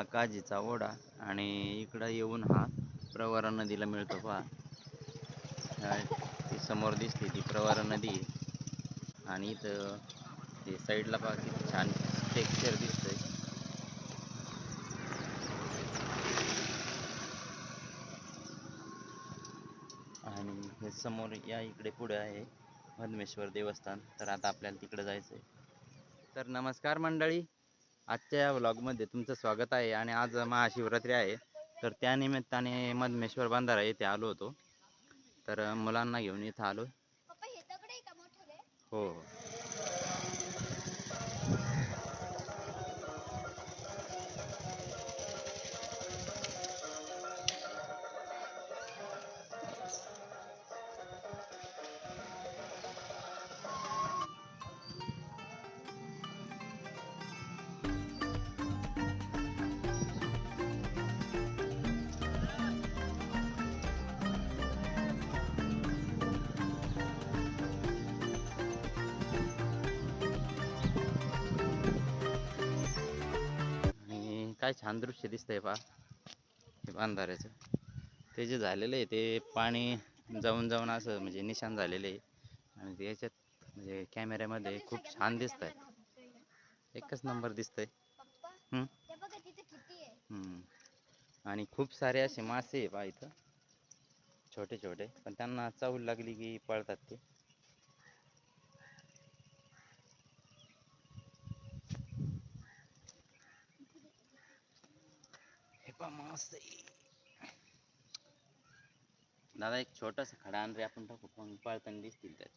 हा काजीचा ओढा आणि इकडं येऊन हा प्रवारा नदीला मिळतो पहा. ती समोर दिसते ती प्रवारा नदी. आणि इथं ते साईडला पहा किती छान टेक्स्चर दिसतंय. आणि हे समोर या इकडे पुढे आहे पद्मेश्वर देवस्थान. तर आता आपल्याला तिकडे जायचं आहे तर नमस्कार मंडळी. आजच्या या व्लॉगमध्ये तुमचं स्वागत आहे आणि आज महाशिवरात्री आहे. तर त्या निमित्ताने मधमेश्वर बांधारा येथे आलो होतो. तर मुलांना घेऊन इथं आलो. हे हो हो. काय छान दृश्य दिसतंय पहा. हे बांधाऱ्याचं ते जे झालेलं आहे ते पाणी जाऊन जाऊन असं म्हणजे निशाण झालेलं आहे. आणि याच्यात म्हणजे कॅमेऱ्यामध्ये खूप छान दिसत आहे एकच नंबर दिसतंय. आहे आणि खूप सारे असे मासे आहे पहा इथं. छोटे छोटे पण त्यांना चावल लागली की पळतात ते. मासे दादा एक छोटासा खडा आण रे आपण टाकू पण पळताना दिसतील त्यात.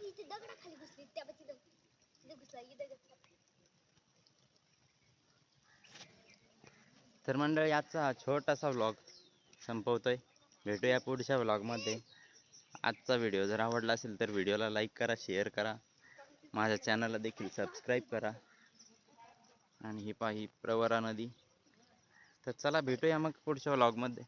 इथे दगडा खाली घुसली त्या बघ तिथं तिथे घुसला इथे घुसला तर मंडळी आजचा हा छोटासा व्लॉग संपवतोय. भेटूया पुढच्या व्लॉगमध्ये आजचा व्हिडिओ जर आवडला असेल तर व्हिडिओला लाईक करा शेअर करा. माझ्या चॅनलला देखील सबस्क्राईब करा. आणि ही पाही प्रवरा नदी. तर चला भेटूया मग पुढच्या व्लॉगमध्ये